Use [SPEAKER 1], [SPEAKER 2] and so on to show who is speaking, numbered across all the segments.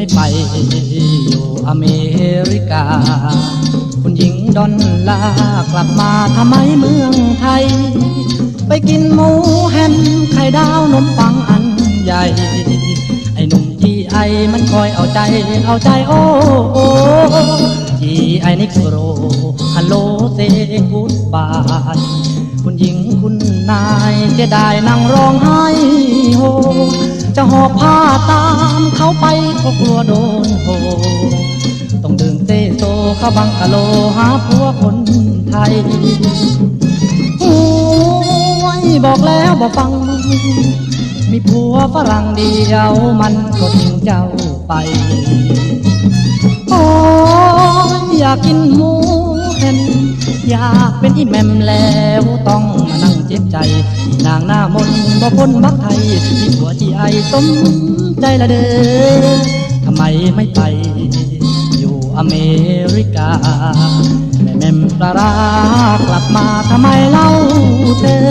[SPEAKER 1] ไม่ไปอยู่อเมริกา คุณหญิงดอนลากลับมาทำไมเมืองไทย ไปกินหมูแฮมไข่ดาวนมปังอันใหญ่ ไอ้หนุ่มจีไอมันคอยเอาใจเอาใจโอ้โอ้จีไอนิกโรฮัลโหลเซกุดบายคุณหญิงคุณนายเสียดายนั่งร้องไห้โฮจะหอบผ้าตาม เขาไปก็กลัวโดนโหต้องเดินเซโซเข้าบังกะโลหาผัวคนไทยโอ้ยบอกแล้วบอกฟัง มีผัวฝรั่งเดียวมันก็ทิ้งเจ้าไป โอ้ยอยากกินหมูเห็นอยากเป็นอีแมมแล้วต้องมานั่งเจ็บใจ นางหน้ามนบ่พ้นบักไทยมีผัวที่ไอสมใจละเด้อ ทำไมไม่ไป อยู่อเมริกาแม่แม่มปลาร้ากลับมาทำไมเล่าเธอ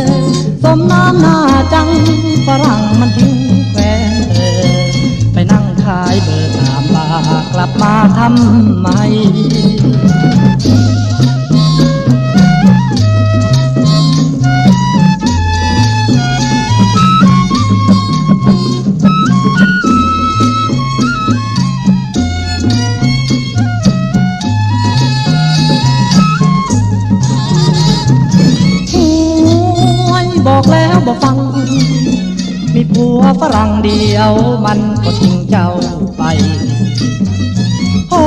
[SPEAKER 1] สมน้ำหน้าจังฝรั่งมันทิ้งแฟนเธอ ไปนั่งขายเบอร์สามบากลับมาทำไม บอกแล้วบอกฟัง มีผัวฝรั่งเดียว มันก็ทิ้งเจ้าไปโอ้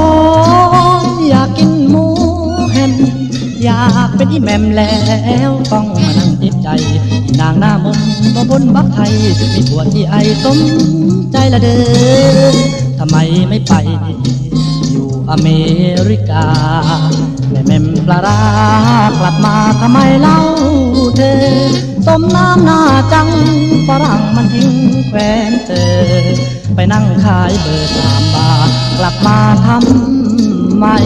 [SPEAKER 1] อยากกินหมูแฮมอยากเป็นอีแมมแล้วต้องมานั่งจ็บใจ นางหน้ามนต์บ่บนบักไทย มีผัวที่ไอสมใจละเด้อทำไมไม่ไป อยู่อเมริกาแม่แม่มปลารากลับมาทำไมเล่าเธอ มน้ำหน้าจังฝรั่งมันทิ้งแคว้นเตอไปนั่งขายเบอร์สามบาทกลับมาทำไม่